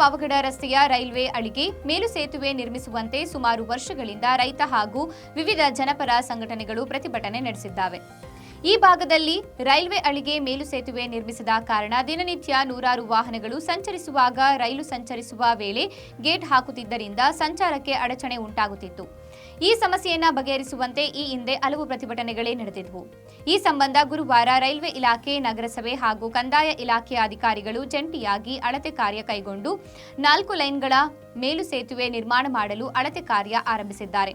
ಪಾವಗಡ ರಸ್ತೆಯ ರೈಲ್ವೆ ಅಳಿಗೆ ಮೇಲು ಸೇತುವೆ ನಿರ್ಮಿಸುವಂತೆ ಸುಮಾರು ವರ್ಷಗಳಿಂದ ರೈತ ಹಾಗೂ ವಿವಿಧ ಜನಪರ ಸಂಘಟನೆಗಳು ಪ್ರತಿಭಟನೆ ನಡೆಸಿದ್ದಾವೆ. ಈ ಭಾಗದಲ್ಲಿ ರೈಲ್ವೆ ಅಳಿಗೆ ಮೇಲು ಸೇತುವೆ ನಿರ್ಮಿಸಿದ ಕಾರಣ ದಿನನಿತ್ಯ ನೂರಾರು ವಾಹನಗಳು ಸಂಚರಿಸುವಾಗ ರೈಲು ಸಂಚರಿಸುವ ವೇಳೆ ಗೇಟ್ ಹಾಕುತ್ತಿದ್ದರಿಂದ ಸಂಚಾರಕ್ಕೆ ಅಡಚಣೆ ಉಂಟಾಗುತ್ತಿತ್ತು. ಈ ಸಮಸ್ಯೆಯನ್ನ ಬಗೆಹರಿಸುವಂತೆ ಈ ಹಿಂದೆ ಹಲವು ಪ್ರತಿಭಟನೆಗಳೇ ನಡೆದಿದ್ವು. ಈ ಸಂಬಂಧ ಗುರುವಾರ ರೈಲ್ವೆ ಇಲಾಖೆ, ನಗರಸಭೆ ಹಾಗೂ ಕಂದಾಯ ಇಲಾಖೆಯ ಅಧಿಕಾರಿಗಳು ಜಂಟಿಯಾಗಿ ಅಳತೆ ಕಾರ್ಯ ಕೈಗೊಂಡು ನಾಲ್ಕು ಲೈನ್ಗಳ ಮೇಲು ಸೇತುವೆ ನಿರ್ಮಾಣ ಮಾಡಲು ಅಳತೆ ಕಾರ್ಯ ಆರಂಭಿಸಿದ್ದಾರೆ.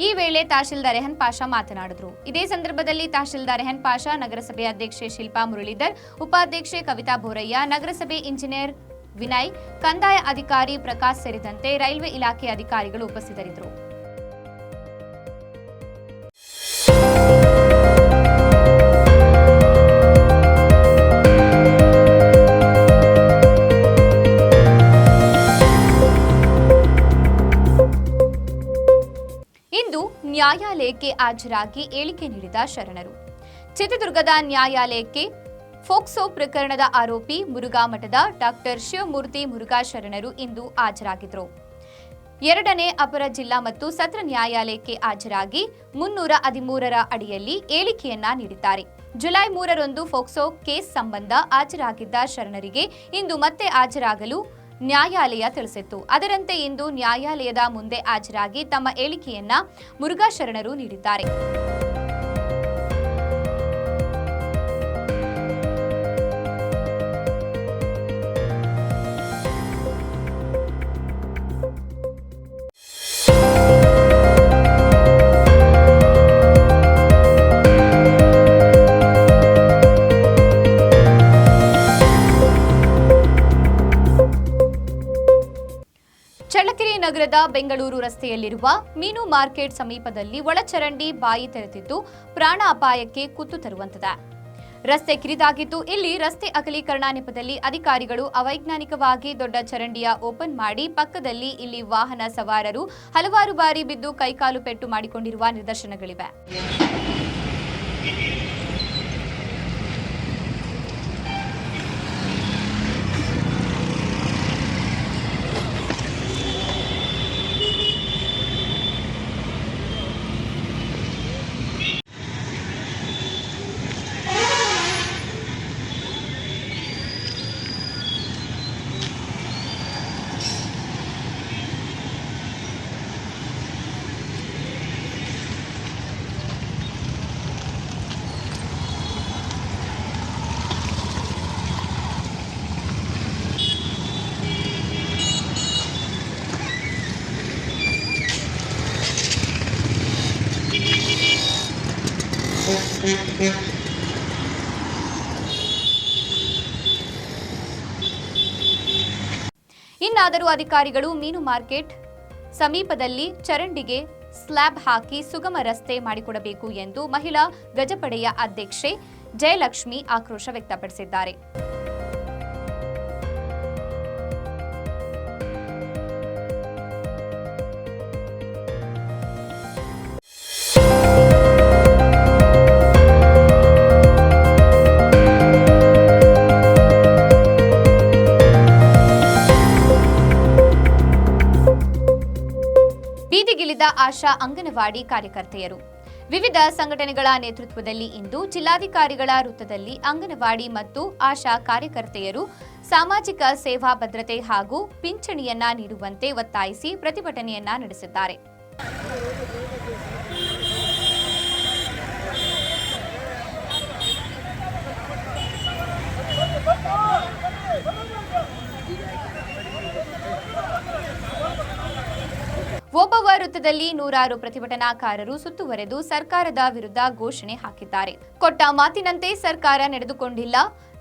ಈ ವೇಳೆ ತಹಶೀಲ್ದಾರ್ ರೆಹನ್ ಪಾಷಾ ಮಾತನಾಡಿದರು. ಇದೇ ಸಂದರ್ಭದಲ್ಲಿ ತಹಶೀಲ್ದಾರ್ ರೆಹನ್ ಪಾಷಾ, ನಗರಸಭೆ ಅಧ್ಯಕ್ಷೆ ಶಿಲ್ಪಾ ಮುರಳೀಧರ್, ಉಪಾಧ್ಯಕ್ಷೆ ಕವಿತಾ ಬೋರಯ್ಯ, ನಗರಸಭೆ ಇಂಜಿನಿಯರ್ ವಿನಯ್, ಕಂದಾಯ ಅಧಿಕಾರಿ ಪ್ರಕಾಶ್ ಸೇರಿದಂತೆ ರೈಲ್ವೆ ಇಲಾಖೆ ಅಧಿಕಾರಿಗಳು ಉಪಸ್ಥಿತರಿದ್ದರು. ಇಂದು ನ್ಯಾಯಾಲಯಕ್ಕೆ ಹಾಜರಾಗಿ ಹೇಳಿಕೆ ನೀಡಿದ ಶರಣರು. ಚಿತ್ರದುರ್ಗದ ನ್ಯಾಯಾಲಯಕ್ಕೆ ಫೋಕ್ಸೋ ಪ್ರಕರಣದ ಆರೋಪಿ ಮುರುಘಾ ಮಠದ ಡಾಕ್ಟರ್ ಶಿವಮೂರ್ತಿ ಮುರುಘಾ ಶರಣರು ಇಂದು ಹಾಜರಾಗಿದ್ದರು. ಎರಡನೇ ಅಪರ ಜಿಲ್ಲಾ ಮತ್ತು ಸತ್ರ ನ್ಯಾಯಾಲಯಕ್ಕೆ ಹಾಜರಾಗಿ ಮುನ್ನೂರ ಹದಿಮೂರರ ಅಡಿಯಲ್ಲಿ ಹೇಳಿಕೆಯನ್ನ ನೀಡಿದ್ದಾರೆ. ಜುಲೈ ಮೂರರಂದು ಫೋಕ್ಸೋ ಕೇಸ್ ಸಂಬಂಧ ಹಾಜರಾಗಿದ್ದ ಶರಣರಿಗೆ ಇಂದು ಮತ್ತೆ ಹಾಜರಾಗಲು ನ್ಯಾಯಾಲಯ ತಿಳಿಸಿತ್ತು. ಅದರಂತೆ ಇಂದು ನ್ಯಾಯಾಲಯದ ಮುಂದೆ ಹಾಜರಾಗಿ ತಮ್ಮ ಹೇಳಿಕೆಯನ್ನ ಮುರುಘಾ ಶರಣರು ನೀಡಿದ್ದಾರೆ. ನಗರದ ಬೆಂಗಳೂರು ರಸ್ತೆಯಲ್ಲಿರುವ ಮೀನು ಮಾರ್ಕೆಟ್ ಸಮೀಪದಲ್ಲಿ ಒಳಚರಂಡಿ ಬಾಯಿ ತೆರೆದಿದ್ದು ಪ್ರಾಣ ಅಪಾಯಕ್ಕೆ ಕುತ್ತು ತರುವಂತಿದೆ. ರಸ್ತೆ ಕಿರಿದಾಗಿದ್ದು ಇಲ್ಲಿ ರಸ್ತೆ ಅಗಲೀಕರಣ ನೆಪದಲ್ಲಿ ಅಧಿಕಾರಿಗಳು ಅವೈಜ್ಞಾನಿಕವಾಗಿ ದೊಡ್ಡ ಚರಂಡಿಯ ಓಪನ್ ಮಾಡಿ ಪಕ್ಕದಲ್ಲಿ ಇಲ್ಲಿ ವಾಹನ ಸವಾರರು ಹಲವಾರು ಬಾರಿ ಬಿದ್ದು ಕೈಕಾಲು ಪೆಟ್ಟು ಮಾಡಿಕೊಂಡಿರುವ ನಿದರ್ಶನಗಳಿವೆ. ಇನ್ನಾದರೂ ಅಧಿಕಾರಿಗಳು ಮೀನು ಮಾರ್ಕೆಟ್ ಸಮೀಪದಲ್ಲಿ ಚರಂಡಿಗೆ ಸ್ಲ್ಯಾಬ್ ಹಾಕಿ ಸುಗಮ ರಸ್ತೆ ಮಾಡಿಕೊಡಬೇಕು ಎಂದು ಮಹಿಳಾ ಗಜಪಡೆಯ ಅಧ್ಯಕ್ಷೆ ಜಯಲಕ್ಷ್ಮಿ ಆಕ್ರೋಶ ವ್ಯಕ್ತಪಡಿಸಿದ್ದಾರೆ. ಆಶಾ ಅಂಗನವಾಡಿ ಕಾರ್ಯಕರ್ತೆಯರು. ವಿವಿಧ ಸಂಘಟನೆಗಳ ನೇತೃತ್ವದಲ್ಲಿ ಇಂದು ಜಿಲ್ಲಾಧಿಕಾರಿಗಳ ವೃತ್ತದಲ್ಲಿ ಅಂಗನವಾಡಿ ಮತ್ತು ಆಶಾ ಕಾರ್ಯಕರ್ತೆಯರು ಸಾಮಾಜಿಕ ಸೇವಾ ಭದ್ರತೆ ಹಾಗೂ ಪಿಂಚಣಿಯನ್ನ ನೀಡುವಂತೆ ಒತ್ತಾಯಿಸಿ ಪ್ರತಿಭಟನೆಯನ್ನ ನಡೆಸಿದ್ದಾರೆ. ಒಬ್ಬವ ವೃತ್ತದಲ್ಲಿ ನೂರಾರು ಪ್ರತಿಭಟನಾಕಾರರು ಸುತ್ತುವರೆದು ಸರ್ಕಾರದ ವಿರುದ್ಧ ಘೋಷಣೆ ಹಾಕಿದ್ದಾರೆ. ಕೊಟ್ಟ ಮಾತಿನಂತೆ ಸರ್ಕಾರ ನಡೆದುಕೊಂಡಿಲ್ಲ.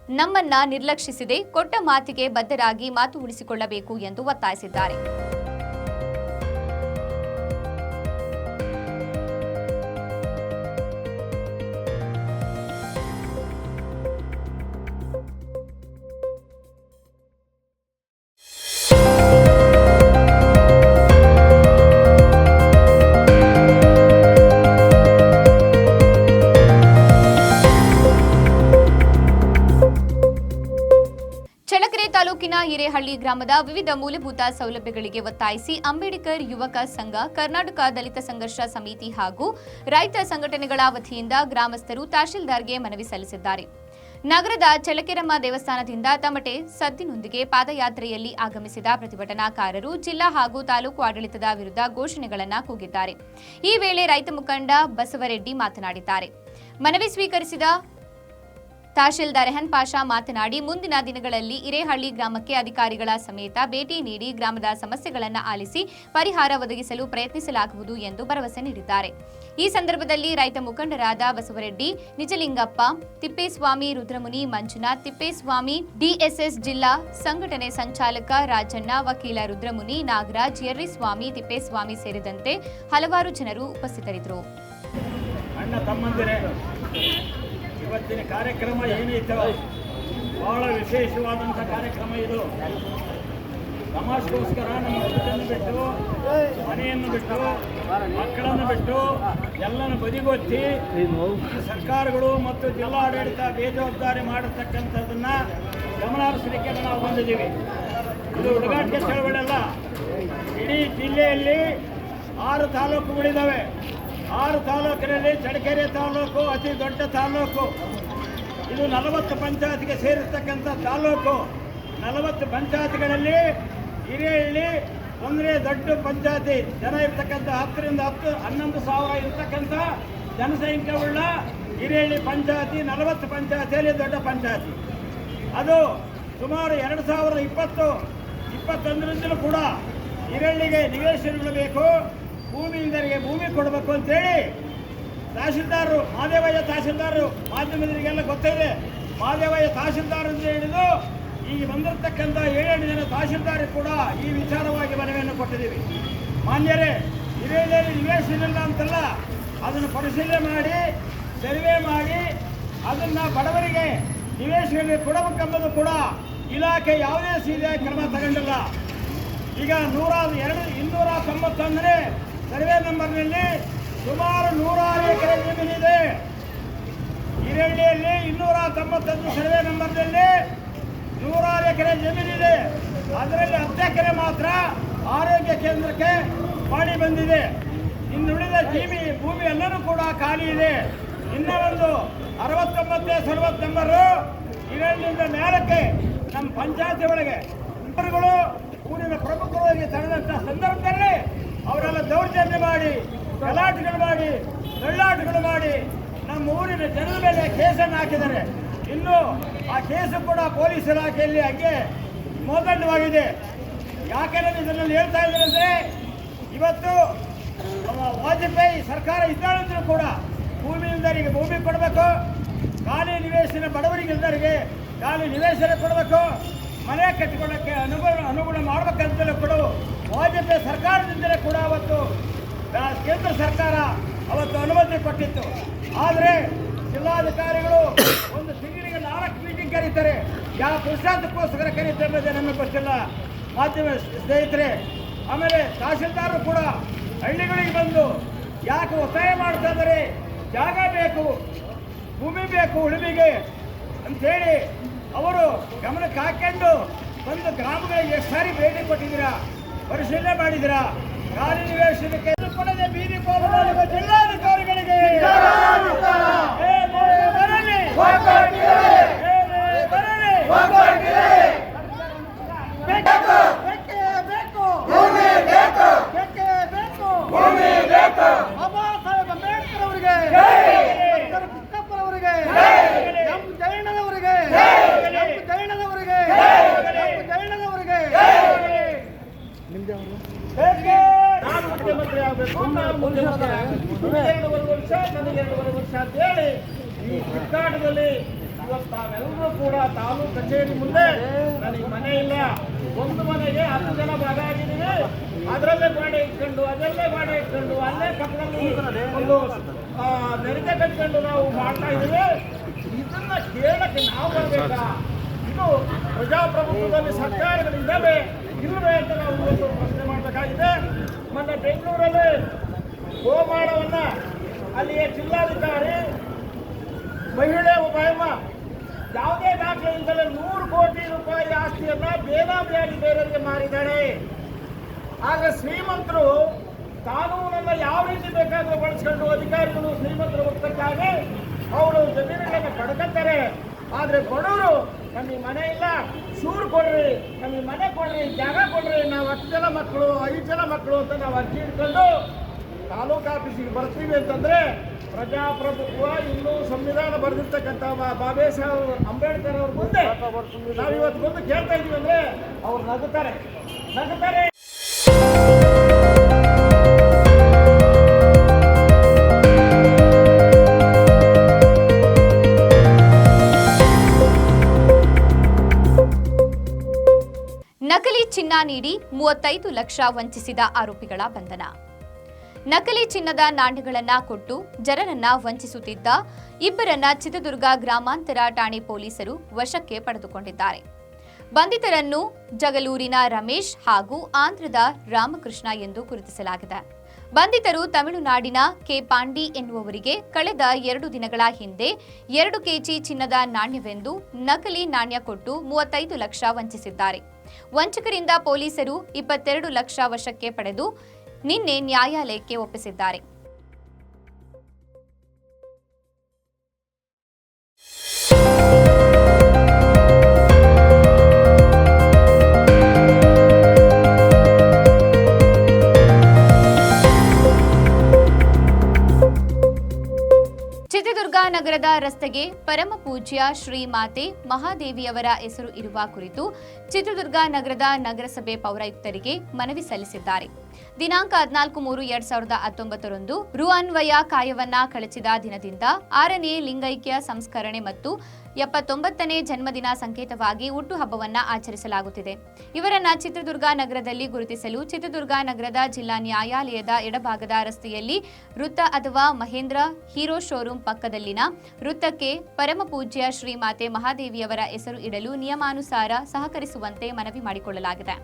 ನಮ್ಮನ್ನ ನಿರ್ಲಕ್ಷಿಸಿದೆ. ಕೊಟ್ಟ ಮಾತಿಗೆ ಬದ್ಧರಾಗಿ ಮಾತು ಉಳಿಸಿಕೊಳ್ಳಬೇಕು ಎಂದು ಒತ್ತಾಯಿಸಿದ್ದಾರೆ. ಗ್ರಾಮದ ವಿವಿಧ ಮೂಲಭೂತ ಸೌಲಭ್ಯಗಳಿಗೆ ಒತ್ತಾಯಿಸಿ ಅಂಬೇಡ್ಕರ್ ಯುವಕ ಸಂಘ, ಕರ್ನಾಟಕ ದಲಿತ ಸಂಘರ್ಷ ಸಮಿತಿ ಹಾಗೂ ರೈತ ಸಂಘಟನೆಗಳ ವತಿಯಿಂದ ಗ್ರಾಮಸ್ಥರು ತಹಶೀಲ್ದಾರ್ಗೆ ಮನವಿ ಸಲ್ಲಿಸಿದ್ದಾರೆ. ನಗರದ ಚಳಕೆರಮ್ಮ ದೇವಸ್ಥಾನದಿಂದ ತಮಟೆ ಸದ್ದಿನೊಂದಿಗೆ ಪಾದಯಾತ್ರೆಯಲ್ಲಿ ಆಗಮಿಸಿದ ಪ್ರತಿಭಟನಾಕಾರರು ಜಿಲ್ಲಾ ಹಾಗೂ ತಾಲೂಕು ಆಡಳಿತದ ವಿರುದ್ಧ ಘೋಷಣೆಗಳನ್ನು ಕೂಗಿದ್ದಾರೆ. ಈ ವೇಳೆ ರೈತ ಮುಖಂಡ ಬಸವರೆಡ್ಡಿ ಮಾತನಾಡಿದ್ದಾರೆ. ಮನವಿ ಸ್ವೀಕರಿಸಿದ ತಹಶೀಲ್ದಾರ್ ರೆಹನ್ ಪಾಷಾ ಮಾತನಾಡಿ, ಮುಂದಿನ ದಿನಗಳಲ್ಲಿ ಇರೇಹಳ್ಳಿ ಗ್ರಾಮಕ್ಕೆ ಅಧಿಕಾರಿಗಳ ಸಮೇತ ಭೇಟಿ ನೀಡಿ ಗ್ರಾಮದ ಸಮಸ್ಯೆಗಳನ್ನು ಆಲಿಸಿ ಪರಿಹಾರ ಒದಗಿಸಲು ಪ್ರಯತ್ನಿಸಲಾಗುವುದು ಎಂದು ಭರವಸೆ ನೀಡಿದ್ದಾರೆ. ಈ ಸಂದರ್ಭದಲ್ಲಿ ರೈತ ಮುಖಂಡರಾದ ಬಸವರೆಡ್ಡಿ, ನಿಜಲಿಂಗಪ್ಪ, ತಿಪ್ಪೇಸ್ವಾಮಿ, ರುದ್ರಮುನಿ, ಮಂಜುನಾಥ್, ತಿಪ್ಪೇಸ್ವಾಮಿ, ಡಿಎಸ್ಎಸ್ ಜಿಲ್ಲಾ ಸಂಘಟನೆ ಸಂಚಾಲಕ ರಾಜಣ್ಣ, ವಕೀಲ ರುದ್ರಮುನಿ, ನಾಗರಾಜ್ ಯರ್ರಿಸ್ವಾಮಿ ತಿಪ್ಪೇಸ್ವಾಮಿ ಸೇರಿದಂತೆ ಹಲವಾರು ಜನರು ಉಪಸ್ಥಿತರಿದ್ದರು. ಇವತ್ತಿನ ಕಾರ್ಯಕ್ರಮ ಏನೈತೆ ಬಹಳ ವಿಶೇಷವಾದಂಥ ಕಾರ್ಯಕ್ರಮ ಇದು. ತಮಾಷೆಗೋಸ್ಕರ ನಮ್ಮ ಮಕ್ಕಳನ್ನು ಬಿಟ್ಟು, ಮನೆಯನ್ನು ಬಿಟ್ಟು, ಮಕ್ಕಳನ್ನು ಬಿಟ್ಟು ಎಲ್ಲನ ಬದಿಗೊತ್ತಿ, ಸರ್ಕಾರಗಳು ಮತ್ತು ಜಿಲ್ಲಾಡಳಿತ ಬೇಜವಾಬ್ದಾರಿ ಮಾಡತಕ್ಕಂಥದ್ದನ್ನು ಗಮನ ಹರಿಸಲಿಕ್ಕೆ ನಾವು ಬಂದಿದ್ದೀವಿ. ಇದು ಹುಡುಗಾಟಿಕೆ ಅಲ್ಲ. ಇಡೀ ಜಿಲ್ಲೆಯಲ್ಲಿ ಆರು ತಾಲೂಕುಗಳಿದ್ದಾವೆ ಆರು ತಾಲೂಕಿನಲ್ಲಿ ಚಳ್ಳಕೆರೆ ತಾಲೂಕು ಅತಿ ದೊಡ್ಡ ತಾಲೂಕು. ಇದು ನಲವತ್ತು ಪಂಚಾಯತ್ಗೆ ಸೇರಿರ್ತಕ್ಕಂಥ ತಾಲೂಕು. ನಲವತ್ತು ಪಂಚಾಯತ್ಗಳಲ್ಲಿ ಹಿರಿಯಳ್ಳಿ ಒಂದನೇ ದೊಡ್ಡ ಪಂಚಾಯತಿ. ಜನ ಇರ್ತಕ್ಕಂಥ ಹತ್ತರಿಂದ ಹತ್ತು, ಹನ್ನೊಂದು ಸಾವಿರ ಇರ್ತಕ್ಕಂಥ ಜನಸಂಖ್ಯೆ ಉಳ್ಳ ಹಿರಿಯಳ್ಳಿ ಪಂಚಾಯತಿ, ನಲವತ್ತು ಪಂಚಾಯತಿಯಲ್ಲಿ ದೊಡ್ಡ ಪಂಚಾಯತಿ. ಅದು ಸುಮಾರು ಎರಡು ಸಾವಿರದ ಇಪ್ಪತ್ತು, ಇಪ್ಪತ್ತೊಂದರಿಂದಲೂ ಕೂಡ ಹಿರಿಯಳ್ಳಿಗೆ ನಿವೇಶನಗಳು ಬೇಕು. ಭೂಮಿ ಇಲ್ಲದರಿಗೆ ಭೂಮಿ ಕೊಡಬೇಕು ಅಂತೇಳಿ ತಹಶೀಲ್ದಾರರು ಮಾದೇವಯ್ಯ ತಹಶೀಲ್ದಾರರು, ಮಾಧ್ಯಮದವರಿಗೆಲ್ಲ ಗೊತ್ತಿದೆ. ಮಾದೇವಯ್ಯ ತಹಶೀಲ್ದಾರ್ ಅಂತ ಹೇಳಿದು ಈ ಬಂದಿರತಕ್ಕಂಥ ಏಳೆಂಟು ಜನ ತಹಶೀಲ್ದಾರ್ ಕೂಡ ಈ ವಿಚಾರವಾಗಿ ಮನವಿಯನ್ನು ಕೊಟ್ಟಿದ್ದೀವಿ. ಮಾನ್ಯರೇ ಹಿರೇಳಿಯಲ್ಲಿ ನಿವೇಶನಿಲ್ಲ ಅಂತಲ್ಲ, ಅದನ್ನು ಪರಿಶೀಲನೆ ಮಾಡಿ, ಸರ್ವೆ ಮಾಡಿ, ಅದನ್ನು ಬಡವರಿಗೆ ನಿವೇಶನ ಕೊಡಬೇಕೆಂಬುದು ಕೂಡ ಇಲಾಖೆ ಯಾವುದೇ ಸೀದೆ ಕ್ರಮ ತಗೊಂಡಿಲ್ಲ. ಈಗ ನೂರ ಎರಡು ಇನ್ನೂರ ತೊಂಬತ್ತೊಂದನೇ ಸರ್ವೆ ನಂಬರ್ನಲ್ಲಿ ಸುಮಾರು ನೂರಾರು ಎಕರೆ ಜಮೀನಿದೆ ಈರಳ್ಳಿಯಲ್ಲಿ ಇನ್ನೂರ ತೊಂಬತ್ತೊಂದು ಸರ್ವೆ ನಂಬರ್ನಲ್ಲಿ ನೂರಾರು ಎಕರೆ ಜಮೀನಿದೆ. ಅದರಲ್ಲಿ ಹತ್ತು ಎಕರೆ ಮಾತ್ರ ಆರೋಗ್ಯ ಕೇಂದ್ರಕ್ಕೆ ಮಾಡಿ ಬಂದಿದೆ. ಇನ್ನುಳಿದ ಜೀವಿ ಭೂಮಿ ಎಲ್ಲರೂ ಕೂಡ ಖಾಲಿ ಇದೆ. ಇನ್ನ ಒಂದು ಅರವತ್ತೊಂಬತ್ತನೇ ಸರ್ವತ್ ನಂಬರು ಈರಳ್ಳಿಯಿಂದ ಮೇಲಕ್ಕೆ ನಮ್ಮ ಪಂಚಾಯತಿ ಒಳಗೆ. ಊರಿನ ಪ್ರಮುಖವಾಗಿ ತಡೆದಂಥ ಸಂದರ್ಭದಲ್ಲಿ ಅವರೆಲ್ಲ ದೌರ್ಜನ್ಯ ಮಾಡಿ, ಗಲಾಟೆಗಳು ಮಾಡಿ ದಳ್ಳಾಟಗಳು ಮಾಡಿ ನಮ್ಮ ಊರಿನ ಜನರ ಮೇಲೆ ಕೇಸನ್ನು ಹಾಕಿದ್ದಾರೆ. ಇನ್ನು ಆ ಕೇಸು ಕೂಡ ಪೊಲೀಸ್ ಇಲಾಖೆಯಲ್ಲಿ ಹಾಗೆ ಮೋದಂಡವಾಗಿದೆ. ಯಾಕೆಂದ್ರೆ ಇದರಲ್ಲಿ ಹೇಳ್ತಾ ಇದ್ದಾರೆ ಅಂದರೆ, ಇವತ್ತು ವಾಜಪೇಯಿ ಸರ್ಕಾರ ಇದ್ದಾಳಂದ್ರೂ ಕೂಡ ಭೂಮಿ ಇಲ್ದರಿಗೆ ಭೂಮಿ ಕೊಡಬೇಕು, ಖಾಲಿ ನಿವೇಶನ ಬಡವರಿಗೆ ಇಲ್ದರಿಗೆ ಖಾಲಿ ನಿವೇಶನ ಕೊಡಬೇಕು. ಮನೆ ಕಟ್ಟಿಕೊಳ್ಳೋಕ್ಕೆ ಅನುಗುಣ ಅನುಗುಣ ಮಾಡಬೇಕಂತಲೂ ಕೂಡ ವಾಜಪೇಯಿ ಸರ್ಕಾರದಿಂದಲೇ ಕೂಡ ಅವತ್ತು ಕೇಂದ್ರ ಸರ್ಕಾರ ಅವತ್ತು ಅನುಮತಿ ಕೊಟ್ಟಿತ್ತು. ಆದರೆ ಜಿಲ್ಲಾಧಿಕಾರಿಗಳು ಒಂದು ತಿಂಗಳಿಗೆ ನಾಲ್ಕು ಮೀಟಿಂಗ್ ಕರೀತಾರೆ. ಯಾವ ಪುರುಷಾರ್ಥಕ್ಕೋಸ್ಕರ ಕರೀತಾರೆ ಅನ್ನೋದೇ ನಮಗೆ ಗೊತ್ತಿಲ್ಲ ಮಾಧ್ಯಮ ಸ್ನೇಹಿತರೆ, ಆಮೇಲೆ ತಹಶೀಲ್ದಾರರು ಕೂಡ ಹಳ್ಳಿಗಳಿಗೆ ಬಂದು ಯಾಕೆ ಒತ್ತಾಯ ಮಾಡ್ತಾ ಜಾಗ ಬೇಕು, ಭೂಮಿ ಬೇಕು ಉಳುಮೆಗೆ ಅಂಥೇಳಿ ಅವರು ಗಮನಕ್ಕೆ ಹಾಕೊಂಡು ಬಂದು ಗ್ರಾಮಗಳಿಗೆ ಎಷ್ಟು ಸಾರಿ ಭೇಟಿ ಕೊಟ್ಟಿದ್ದೀರಾ? ಪರಿಶೀಲನೆ ಮಾಡಿದ್ದೀರಾ? ನಿವೇಶನಕ್ಕೆ ಕೊಡದೆ ಬೀದಿ ಹೋಗಲು ಜಿಲ್ಲಾಧಿಕಾರಿಗಳಿಗೆ ಬರಲಿ! ಅವರಿಗೆ ಎಂ ಎಂ ಜಯಣ್ಣನವರಿಗೆ ಬೇಕೇ ನಾನು ಮುಖ್ಯಮಂತ್ರಿ ಆಗಬೇಕು ನಾನು ಮುಖ್ಯಮಂತ್ರಿ ಎರಡೂವರೆ ವರ್ಷ ನನಗೆ ಎರಡೂವರೆ ವರ್ಷ ಅಂತ ಹೇಳಿ ಈ ಹುಡುಕಾಟದಲ್ಲಿ ಇವತ್ತು ಕೂಡ ತಾಲೂಕು ಕಚೇರಿ ಮುಂದೆ ನನಗೆ ಮನೆ ಇಲ್ಲ ಒಂದು ಮನೆಗೆ ಹತ್ತು ಜನ ಭಾಗ ಆಗಿದ್ದೀವಿ ಅದರಲ್ಲೇ ಬಾಡೆ ಇಟ್ಕೊಂಡು ಅದರಲ್ಲೇ ಬಾಡೆ ಇಟ್ಕೊಂಡು ಅಲ್ಲೇ ಕಪ್ಪದಲ್ಲಿ ಒಂದು ನೆರಗೆ ಕಟ್ಕೊಂಡು ನಾವು ಮಾಡ್ತಾ ಇದ್ದೀವಿ ಕೇಳಕ್ಕೆ ನಾವು ಬರಬೇಕಾ ಇದು ಪ್ರಜಾಪ್ರಭುತ್ವದಲ್ಲಿ ಸರ್ಕಾರಗಳಿದ್ದಾವೆ ಇಲ್ಲವೇ ಅಂತ ನಾವು ಇವತ್ತು ಪ್ರಶ್ನೆ ಮಾಡಬೇಕಾಗಿದೆ. ಮೊನ್ನೆ ಬೆಂಗಳೂರಲ್ಲಿ ಗೋಮಾಡವನ್ನ ಅಲ್ಲಿಯ ಜಿಲ್ಲಾಧಿಕಾರಿ ಮಹಿಳೆ ಉಪಾಯಮ್ಮ ಯಾವುದೇ ದಾಖಲೆಯಿಂದಲೇ ನೂರು ಕೋಟಿ ರೂಪಾಯಿ ಆಸ್ತಿಯನ್ನ ಬೇನಾಮಿಯಾಗಿ ಬೇರೆಯವರಿಗೆ ಮಾರಿದ್ದಾಳೆ ಆಗ ಶ್ರೀಮಂತರು ಕಾನೂನನ್ನು ಯಾವ ರೀತಿ ಬೇಕಾದರೂ ಬಳಸ್ಕೊಂಡು ಅಧಿಕಾರಿಗಳು ಶ್ರೀಮಂತರ ಒತ್ತಕ್ಕಾಗಿ ಅವರು ಜಮೀನುಗಳನ್ನು ಪಡ್ಕೊತಾರೆ ಆದರೆ ಬಡವರು ನಮಗೆ ಮನೆ ಇಲ್ಲ ಸೂರು ಕೊಡ್ರಿ ನಮಗೆ ಮನೆ ಕೊಡ್ರಿ ಜಾಗ ಕೊಡ್ರಿ ನಾವು ಹತ್ತು ಜನ ಮಕ್ಕಳು ಐದು ಜನ ಮಕ್ಕಳು ಅಂತ ನಾವು ಅರ್ಜಿ ಇಟ್ಕೊಂಡು ತಾಲೂಕು ಆಫೀಸಿಗೆ ಬರ್ತೀವಿ ಅಂತಂದ್ರೆ ಪ್ರಜಾಪ್ರಭುತ್ವ ಇನ್ನೂ ಸಂವಿಧಾನ ಬರೆದಿರ್ತಕ್ಕಂಥ ಬಾಬೆ ಸಾಹೇಬ್ ಅಂಬೇಡ್ಕರ್ ಅವ್ರ ಮುಂದೆ ನಾವು ಇವತ್ತು ಬಂದು ಕೇಳ್ತಾ ಇದೀವಿ ಅಂದ್ರೆ ಅವ್ರು ನಗುತ್ತಾರೆ ನಗುತ್ತಾರೆ ಚಿನ್ನ ನೀಡಿ ಮೂವತ್ತೈದು ಲಕ್ಷ ವಂಚಿಸಿದ ಆರೋಪಿಗಳ ಬಂಧನ. ನಕಲಿ ಚಿನ್ನದ ನಾಣ್ಯಗಳನ್ನ ಕೊಟ್ಟು ಜನರನ್ನ ವಂಚಿಸುತ್ತಿದ್ದ ಇಬ್ಬರನ್ನ ಚಿತ್ರದುರ್ಗ ಗ್ರಾಮಾಂತರ ಠಾಣೆ ಪೊಲೀಸರು ವಶಕ್ಕೆ ಪಡೆದುಕೊಂಡಿದ್ದಾರೆ. ಬಂಧಿತರನ್ನು ಜಗಲೂರಿನ ರಮೇಶ್ ಹಾಗೂ ಆಂಧ್ರದ ರಾಮಕೃಷ್ಣ ಎಂದು ಗುರುತಿಸಲಾಗಿದೆ. ಬಂಧಿತರು ತಮಿಳುನಾಡಿನ ಕೆ ಪಾಂಡಿ ಎನ್ನುವವರಿಗೆ ಕಳೆದ ಎರಡು ದಿನಗಳ ಹಿಂದೆ ಎರಡು ಕೆಜಿ ಚಿನ್ನದ ನಾಣ್ಯವೆಂದು ನಕಲಿ ನಾಣ್ಯ ಕೊಟ್ಟು ಮೂವತ್ತೈದು ಲಕ್ಷ ವಂಚಿಸಿದ್ದಾರೆ. ವಂಚಕರಿಂದ ಪೊಲೀಸರು ಇಪ್ಪತ್ತೆರಡು ಲಕ್ಷ ವಶಕ್ಕೆ ಪಡೆದು ನಿನ್ನೆ ನ್ಯಾಯಾಲಯಕ್ಕೆ ಒಪ್ಪಿಸಿದ್ದಾರೆ. ನಗರದ ರಸ್ತೆಗೆ ಪರಮ ಪೂಜ್ಯ ಶ್ರೀ ಮಾತೆ ಮಹಾದೇವಿಯವರ ಹೆಸರು ಇರುವ ಕುರಿತು ಚಿತ್ರದುರ್ಗ ನಗರದ ನಗರಸಭೆ ಪೌರಾಯುಕ್ತರಿಗೆ ಮನವಿ ಸಲ್ಲಿಸಿದ್ದಾರೆ. ದಿನಾಂಕ ಹದಿನಾಲ್ಕು ಮೂರು ಎರಡ್ ಸಾವಿರದ ಹತ್ತೊಂಬತ್ತರಂದು ರು ಅನ್ವಯ ಕಾಯವನ್ನ ಕಳಚಿದ ದಿನದಿಂದ ಆರನೇ ಲಿಂಗೈಕ್ಯ ಸಂಸ್ಕರಣೆ ಮತ್ತು ಎಪ್ಪತ್ತೊಂಬತ್ತನೇ ಜನ್ಮದಿನ ಸಂಕೇತವಾಗಿ ಹುಟ್ಟುಹಬ್ಬವನ್ನ ಆಚರಿಸಲಾಗುತ್ತಿದೆ. ಇವರನ್ನ ಚಿತ್ರದುರ್ಗ ನಗರದಲ್ಲಿ ಗುರುತಿಸಲು ಚಿತ್ರದುರ್ಗ ನಗರದ ಜಿಲ್ಲಾ ನ್ಯಾಯಾಲಯದ ಎಡಭಾಗದ ರಸ್ತೆಯಲ್ಲಿ ವೃತ್ತ ಅಥವಾ ಮಹೇಂದ್ರ ಹೀರೋ ಶೋರೂಂ ಪಕ್ಕದಲ್ಲಿನ ವೃತ್ತಕ್ಕೆ ಪರಮಪೂಜ್ಯ ಶ್ರೀಮಾತೆ ಮಹಾದೇವಿಯವರ ಹೆಸರು ಇಡಲು ನಿಯಮಾನುಸಾರ ಸಹಕರಿಸುವಂತೆ ಮನವಿ ಮಾಡಿಕೊಳ್ಳಲಾಗಿದೆ.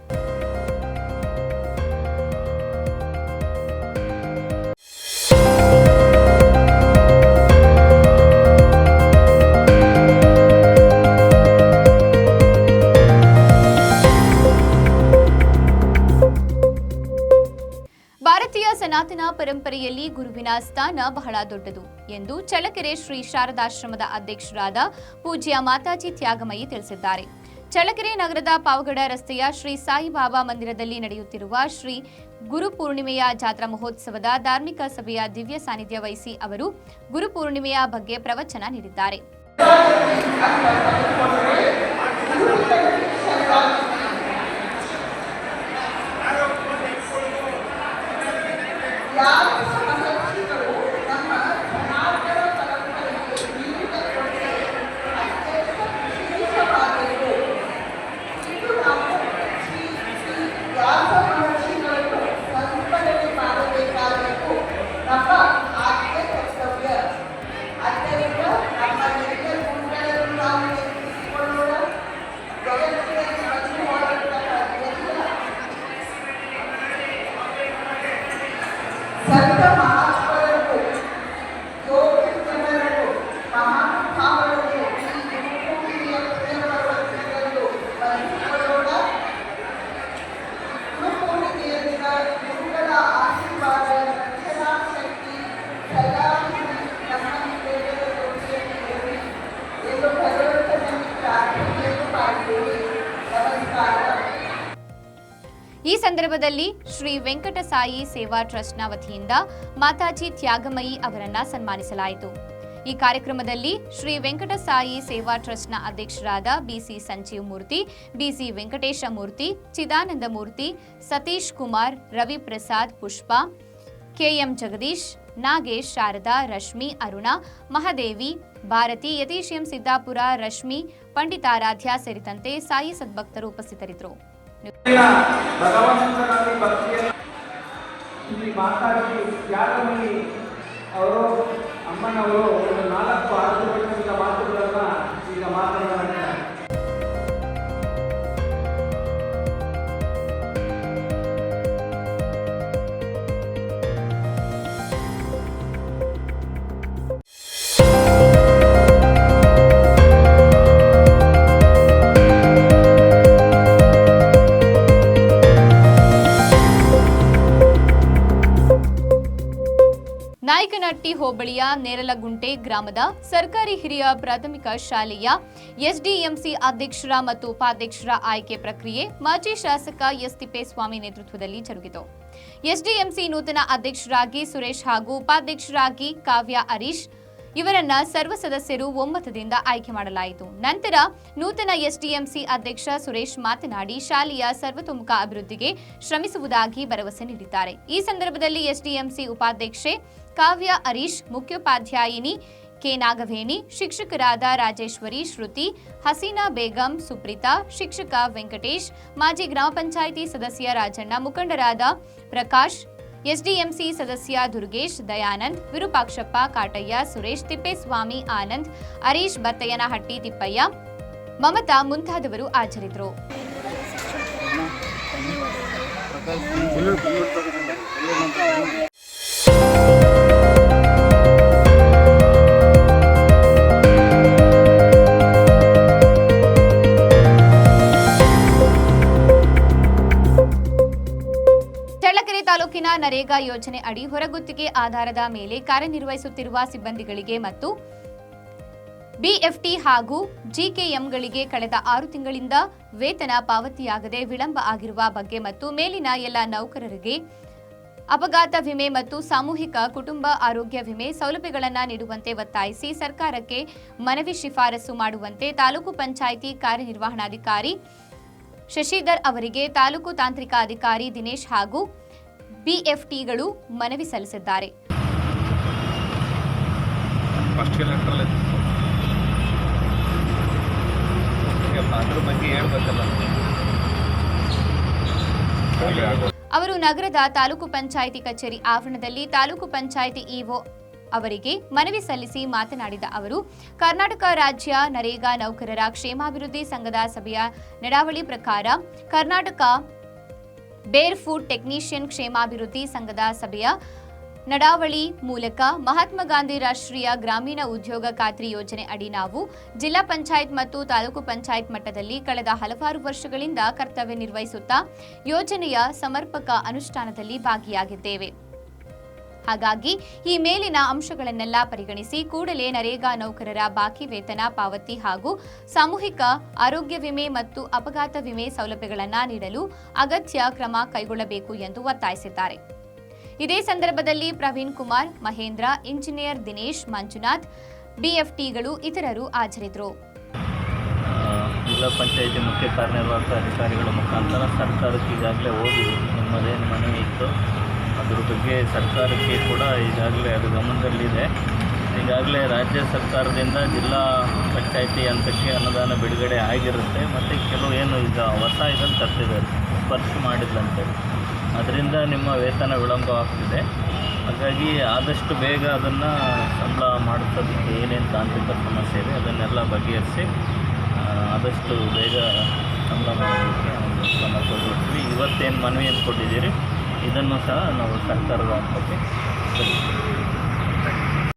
ಪರಂಪರೆಯಲ್ಲಿ ಗುರುವಿನ ಸ್ಥಾನ ಬಹಳ ದೊಡ್ಡದು ಎಂದು ಚಳ್ಳಕೆರೆ ಶ್ರೀ ಶಾರದಾಶ್ರಮದ ಅಧ್ಯಕ್ಷರಾದ ಪೂಜ್ಯ ಮಾತಾಜಿ ತ್ಯಾಗಮಯಿ ತಿಳಿಸಿದ್ದಾರೆ. ಚಳ್ಳಕೆರೆ ನಗರದ ಪಾವಗಡ ರಸ್ತೆಯ ಶ್ರೀ ಸಾಯಿಬಾಬಾ ಮಂದಿರದಲ್ಲಿ ನಡೆಯುತ್ತಿರುವ ಶ್ರೀ ಗುರುಪೂರ್ಣಿಮೆಯ ಜಾತ್ರಾ ಮಹೋತ್ಸವದ ಧಾರ್ಮಿಕ ಸಭೆಯ ದಿವ್ಯ ಸಾನ್ನಿಧ್ಯ ವಹಿಸಿ ಅವರು ಗುರುಪೂರ್ಣಿಮೆಯ ಬಗ್ಗೆ ಪ್ರವಚನ ನೀಡಿದ್ದಾರೆ. ನಮ್ಮ ಈ ಸಂದರ್ಭದಲ್ಲಿ ಶ್ರೀ ವೆಂಕಟಸಾಯಿ ಸೇವಾ ಟ್ರಸ್ಟ್ನ ವತಿಯಿಂದ ಮಾತಾಜಿ ತ್ಯಾಗಮಯಿ ಅವರನ್ನ ಸನ್ಮಾನಿಸಲಾಯಿತು. ಈ ಕಾರ್ಯಕ್ರಮದಲ್ಲಿ ಶ್ರೀ ವೆಂಕಟಸಾಯಿ ಸೇವಾ ಟ್ರಸ್ಟ್ನ ಅಧ್ಯಕ್ಷರಾದ BC Sanjeev Murthy, BC Venkatesha Murthy, Chidananda Murthy, Satish Kumar, Ravi Prasad Pushpa, KM Jagadish, Nagesh, Sharada, Rashmi, Aruna, Mahadevi, Bharati, Yatish M. Siddapura, Rashmi, Panditaradhya ಸೇರಿದಂತೆ ಸಾಯಿ ಸದ್ಭಕ್ತರು ಉಪಸ್ಥಿತರಿದ್ದರು. ಭಗವಂತನಲ್ಲಿ ಭಕ್ತಿಯನ್ನು ಇಲ್ಲಿ ಮಾತಾಡಿ ತ್ಯಾಗಮಣಿ ಅವರು ಅಮ್ಮನವರು ಒಂದು ನಾಲ್ಕು ಆರು ನಾಯಕನಹಟ್ಟಿ ಹೋಬಳಿಯ ನೇರಲಗುಂಟೆ ಗ್ರಾಮದ ಸರ್ಕಾರಿ ಹಿರಿಯ ಪ್ರಾಥಮಿಕ ಶಾಲೆಯ ಎಸ್ಡಿಎಂಸಿ ಅಧ್ಯಕ್ಷರ ಮತ್ತು ಉಪಾಧ್ಯಕ್ಷರ ಆಯ್ಕೆ ಪ್ರಕ್ರಿಯೆ ಮಾಜಿ ಶಾಸಕ ಎಸ್ ತಿಪ್ಪೇಸ್ವಾಮಿ ನೇತೃತ್ವದಲ್ಲಿ ಜರುಗಿತು. ಎಸ್ಡಿಎಂಸಿ ನೂತನ ಅಧ್ಯಕ್ಷರಾಗಿ ಸುರೇಶ್ ಹಾಗೂ ಉಪಾಧ್ಯಕ್ಷರಾಗಿ ಕಾವ್ಯ ಹರೀಶ್ ಇವರನ್ನ ಸರ್ವ ಸದಸ್ಯರು ಒಮ್ಮತದಿಂದ ಆಯ್ಕೆ ಮಾಡಲಾಯಿತು. ನಂತರ ನೂತನ ಎಸ್ಡಿಎಂಸಿ ಅಧ್ಯಕ್ಷ ಸುರೇಶ್ ಮಾತನಾಡಿ, ಶಾಲೆಯ ಸರ್ವತೋಮುಖ ಅಭಿವೃದ್ಧಿಗೆ ಶ್ರಮಿಸುವುದಾಗಿ ಭರವಸೆ ನೀಡಿದ್ದಾರೆ. ಈ ಸಂದರ್ಭದಲ್ಲಿ ಎಸ್ಡಿಎಂಸಿ ಉಪಾಧ್ಯಕ್ಷೆ ಕಾವ್ಯ ಹರೀಶ್, ಮುಖ್ಯೋಪಾಧ್ಯಾಯಿನಿ ಕೆ ನಾಗವೇಣಿ, ಶಿಕ್ಷಕರಾದ ರಾಜೇಶ್ವರಿ, ಶ್ರುತಿ, ಹಸೀನಾ ಬೇಗಂ, ಸುಪ್ರೀತಾ, ಶಿಕ್ಷಕ ವೆಂಕಟೇಶ್, ಮಾಜಿ ಗ್ರಾಮ ಪಂಚಾಯಿತಿ ಸದಸ್ಯ ರಾಜಣ್ಣ, ಮುಖಂಡರಾದ ಪ್ರಕಾಶ್ ಎಸ್ಡಿಎಂಸಿ ಸದಸ್ಯ ದುರ್ಗೇಶ್ ದಯಾನಂದ್, ವಿರೂಪಾಕ್ಷಪ್ಪ ಕಾಟಯ್ಯ, ಸುರೇಶ್ ತಿಪ್ಪೇಸ್ವಾಮಿ ಆನಂದ್, ಹರೀಶ್ ಬತ್ತಯ್ಯನಹಟ್ಟಿ ತಿಪ್ಪಯ್ಯ, ಮಮತಾ ಮುಂತಾದವರು ಹಾಜರಿದ್ದರು. ಚಳ್ಳಕೆರೆ ತಾಲೂಕಿನ ನರೇಗಾ ಯೋಜನೆ ಅಡಿ ಹೊರಗುತ್ತಿಗೆ ಆಧಾರದ ಮೇಲೆ ಕಾರ್ಯನಿರ್ವಹಿಸುತ್ತಿರುವ ಸಿಬ್ಬಂದಿಗಳಿಗೆ ಮತ್ತು ಬಿಎಫ್ಟಿ ಹಾಗೂ ಜಿಕೆಎಂಗಳಿಗೆ ಕಳೆದ ಆರು ತಿಂಗಳಿಂದ ವೇತನ ಪಾವತಿಯಾಗದೆ ವಿಳಂಬ ಆಗಿರುವ ಬಗ್ಗೆ ಮತ್ತು ಮೇಲಿನ ಎಲ್ಲ ನೌಕರರಿಗೆ ಅಪಘಾತ ವಿಮೆ ಮತ್ತು ಸಾಮೂಹಿಕ ಕುಟುಂಬ ಆರೋಗ್ಯ ವಿಮೆ ಸೌಲಭ್ಯಗಳನ್ನು ನೀಡುವಂತೆ ಒತ್ತಾಯಿಸಿ ಸರ್ಕಾರಕ್ಕೆ ಮನವಿ ಶಿಫಾರಸು ಮಾಡುವಂತೆ ತಾಲೂಕು ಪಂಚಾಯಿತಿ ಕಾರ್ಯನಿರ್ವಹಣಾಧಿಕಾರಿ ಶಶಿಧರ್ ಅವರಿಗೆ ತಾಲೂಕು ತಾಂತ್ರಿಕ ಅಧಿಕಾರಿ ದಿನೇಶ್ ಹಾಗೂ ಬಿಎಫ್ಟಿಗಳು ಮನವಿ ಸಲ್ಲಿಸಿದ್ದಾರೆ. ಅವರು ನಗರದ ತಾಲೂಕು ಪಂಚಾಯಿತಿ ಕಚೇರಿ ಆವರಣದಲ್ಲಿ ತಾಲೂಕು ಪಂಚಾಯಿತಿ ಇಒ ಅವರಿಗೆ ಮನವಿ ಸಲ್ಲಿಸಿ ಮಾತನಾಡಿದ ಅವರು ಕರ್ನಾಟಕ ರಾಜ್ಯ ನರೇಗಾ ನೌಕರರ ಕ್ಷೇಮಾಭಿವೃದ್ಧಿ ಸಂಘದ ಸಭೆಯ ನಡಾವಳಿ ಪ್ರಕಾರ ಕರ್ನಾಟಕ ಬೇರ್ ಫುಡ್ ಟೆಕ್ನಿಷಿಯನ್ ಕ್ಷೇಮಾಭಿವೃದ್ಧಿ ಸಂಘದ ಸಭೆಯ ನಡಾವಳಿ ಮೂಲಕ ಮಹಾತ್ಮ ಗಾಂಧಿ ರಾಷ್ಟ್ರೀಯ ಗ್ರಾಮೀಣ ಉದ್ಯೋಗ ಖಾತ್ರಿ ಯೋಜನೆ ಅಡಿ ನಾವು ಜಿಲ್ಲಾ ಪಂಚಾಯತ್ ಮತ್ತು ತಾಲೂಕು ಪಂಚಾಯತ್ ಮಟ್ಟದಲ್ಲಿ ಕಳೆದ ಹಲವಾರು ವರ್ಷಗಳಿಂದ ಕರ್ತವ್ಯ ನಿರ್ವಹಿಸುತ್ತಾ ಯೋಜನೆಯ ಸಮರ್ಪಕ ಅನುಷ್ಠಾನದಲ್ಲಿ ಭಾಗಿಯಾಗಿದ್ದೇವೆ. ಹಾಗಾಗಿ ಈ ಮೇಲಿನ ಅಂಶಗಳನ್ನೆಲ್ಲ ಪರಿಗಣಿಸಿ ಕೂಡಲೇ ನರೇಗಾ ನೌಕರರ ಬಾಕಿ ವೇತನ, ಪಾವತಿ ಹಾಗೂ ಸಾಮೂಹಿಕ ಆರೋಗ್ಯ ವಿಮೆ ಮತ್ತು ಅಪಘಾತ ವಿಮೆ ಸೌಲಭ್ಯಗಳನ್ನು ನೀಡಲು ಅಗತ್ಯ ಕ್ರಮ ಕೈಗೊಳ್ಳಬೇಕು ಎಂದು ಒತ್ತಾಯಿಸಿದ್ದಾರೆ. ಇದೇ ಸಂದರ್ಭದಲ್ಲಿ ಪ್ರವೀಣ್ ಕುಮಾರ್, ಮಹೇಂದ್ರ, ಇಂಜಿನಿಯರ್ ದಿನೇಶ್, ಮಂಜುನಾಥ್, ಬಿಎಫ್ಟಿಗಳು ಇತರರು ಹಾಜರಿದ್ದರು. ಜಿಲ್ಲಾ ಪಂಚಾಯಿತಿ ಮುಖ್ಯ ಕಾರ್ಯನಿರ್ವಾಹಕ ಅಧಿಕಾರಿಗಳ ಮುಖಾಂತರ ಸರ್ಕಾರಕ್ಕೆ ಈಗಾಗಲೇ ಹೋಗಿ ನಿಮ್ಮದೇನು ಮನವಿ ಇತ್ತು. ಅದ್ರ ಬಗ್ಗೆ ಸರ್ಕಾರಕ್ಕೆ ಕೂಡ ಈಗಾಗಲೇ ಅದು ಗಮನದಲ್ಲಿದೆ. ಈಗಾಗಲೇ ರಾಜ್ಯ ಸರ್ಕಾರದಿಂದ ಜಿಲ್ಲಾ ಪಂಚಾಯಿತಿ ಹಂತಕ್ಕೆ ಅನುದಾನ ಬಿಡುಗಡೆ ಆಗಿರುತ್ತೆ. ಮತ್ತು ಕೆಲವು ಏನು ಈಗ ಹೊಸ ಇದನ್ನು ತರ್ತಿದ್ದಾರೆ. ಸ್ಪರ್ಶ ಮಾಡಿದ್ದಂತೆ ಅದರಿಂದ ನಿಮ್ಮ ವೇತನ ವಿಳಂಬ ಆಗ್ತಿದೆ. ಹಾಗಾಗಿ ಆದಷ್ಟು ಬೇಗ ಅದನ್ನು ಸಂಬಳ ಮಾಡಿಸೋದಕ್ಕೆ ಏನೇನು ತಾಂತ್ರಿಕ ಸಮಸ್ಯೆ ಇದೆ, ಅದನ್ನೆಲ್ಲ ಬಗೆಹರಿಸಿ ಆದಷ್ಟು ಬೇಗ ಸಂಬಳ ಮಾಡೋದಕ್ಕೆ ಕ್ರಮ ಮನವಿ ಇವತ್ತೇನು ಮನವಿಯನ್ನು ಕೊಟ್ಟಿದ್ದೀರಿ? ಇದನ್ನು ಸಹ ನಾವು ಸರ್ಕಾರದ ಸಲ್ಲಿಸ್ತೀವಿ